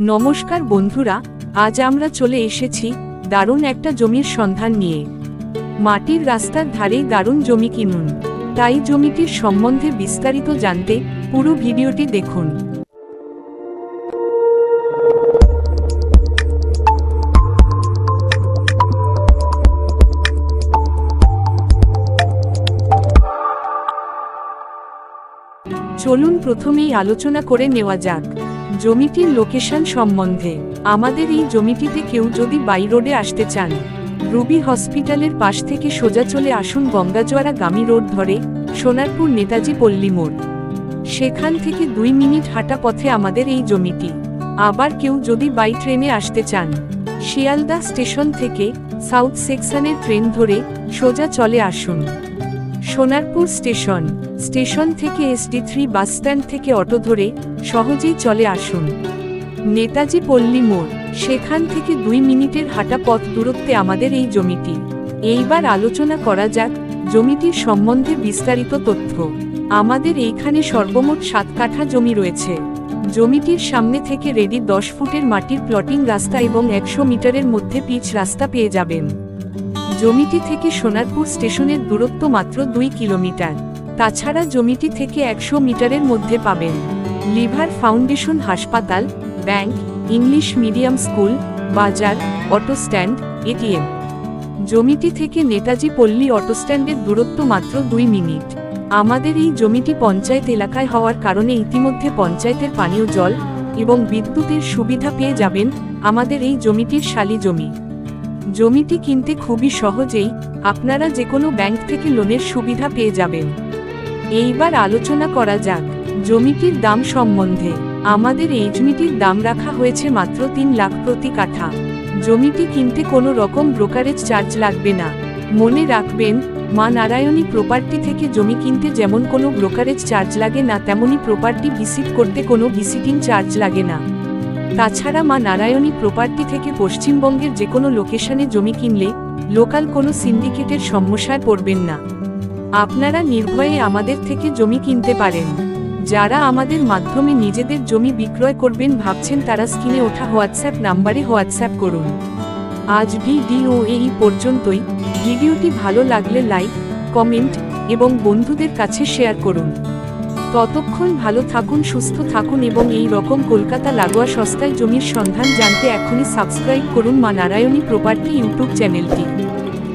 নমস্কার বন্ধুরা, আজ আমরা চলে এসেছি দারুণ একটা জমির সন্ধান নিয়ে। মাটির রাস্তার ধারেই দারুণ জমি কিনুন। তাই জমিটির সম্বন্ধে বিস্তারিত জানতে পুরো ভিডিওটি দেখুন। চলুন প্রথমেই আলোচনা করে নেওয়া যাক। জমিটির লোকেশন সম্বন্ধে। আমাদের এই জমিটিতে কেউ যদি বাই রোডে আসতে চান, রুবি হসপিটালের পাশ থেকে সোজা চলে আসুন গঙ্গাজোয়ারা গামী রোড ধরে, সোনারপুর নেতাজি পল্লী মোড়। সেখান থেকে দুই মিনিট হাঁটা পথে আমাদের এই জমিটি। আবার কেউ যদি বাই ট্রেনে আসতে চান, শিয়ালদা স্টেশন থেকে সাউথ সেকশনের ট্রেন ধরে সোজা চলে আসুন। সোনারপুর স্টেশন। স্টেশন থেকে এসডি থ্রি বাসস্ট্যান্ড থেকে অটো ধরে সহজেই চলে আসুন। নেতাজি পল্লী মোড়। সেখান থেকে দুই মিনিটের হাঁটা পথ দূরত্বে আমাদের এই জমিটি। এইবার আলোচনা করা যাক জমিটির সম্বন্ধে বিস্তারিত তথ্য। আমাদের এইখানে সর্বমোট সাত কাঠা জমি রয়েছে। জমিটির সামনে থেকে রেডি দশ ফুটের মাটির প্লটিং রাস্তা এবং একশো মিটারের মধ্যে পিচ রাস্তা পেয়ে যাবেন। জমিটি থেকে সোনারপুর স্টেশনের দূরত্ব মাত্র দুই কিলোমিটার। তাছাড়া জমিটি থেকে একশো মিটারের মধ্যে পাবেন। লিভার ফাউন্ডেশন হাসপাতাল, ব্যাংক, ইংলিশ মিডিয়াম স্কুল, বাজার, অটো স্ট্যান্ড এটিএম জমিটি থেকে নেতাজি পল্লী অটো স্ট্যান্ডের দূরত্ব মাত্র দুই মিনিট। আমাদের এই জমিটি পঞ্চায়েত এলাকায় হওয়ার কারণে ইতিমধ্যে পঞ্চায়েতের পানীয় জল এবং বিদ্যুতের সুবিধা পেয়ে যাবেন আমাদের এই জমিটির শালি জমি। জমিটি কিনতে খুবই সহজেই আপনারা যে কোনো ব্যাংক থেকে লোনের সুবিধা পেয়ে যাবেন। এইবার আলোচনা করা যাক, জমিটির দাম সম্বন্ধে। আমাদের এই জমিটির দাম রাখা হয়েছে মাত্র তিন লাখ প্রতি কাঠা। জমিটি কিনতে কোনো রকম ব্রোকারেজ চার্জ লাগবে না। মনে রাখবেন, মা নারায়ণী প্রপার্টি থেকে জমি কিনতে যেমন কোনো ব্রোকারেজ চার্জ লাগে না, তেমনি প্রপার্টি ভিসিট করতে কোনো ভিসিটিং চার্জ লাগে না। তাছাড়া মা নারায়ণী প্রপার্টি থেকে পশ্চিমবঙ্গের যে কোনো লোকেশনে জমি কিনলে লোকাল কোনো সিন্ডিকেটের সমস্যায় পড়বেন না। আপনারা নির্ভয়ে আমাদের থেকে জমি কিনতে পারেন। যারা আমাদের মাধ্যমে নিজেদের জমি বিক্রয় করবেন ভাবছেন তারা স্ক্রিনে ওঠা হোয়াটসঅ্যাপ নাম্বারে হোয়াটসঅ্যাপ করুন। আজ ভিডিও এই পর্যন্তই। ভিডিওটি ভালো লাগলে লাইক, কমেন্ট এবং বন্ধুদের কাছে শেয়ার করুন। ততক্ষণ ভালো থাকুন, সুস্থ থাকুন এবং এই রকম কলকাতা লাগোয়া সস্তায় জমির সন্ধান জানতে এখনই সাবস্ক্রাইব করুন মা নারায়ণী প্রপার্টি ইউটিউব চ্যানেলটি।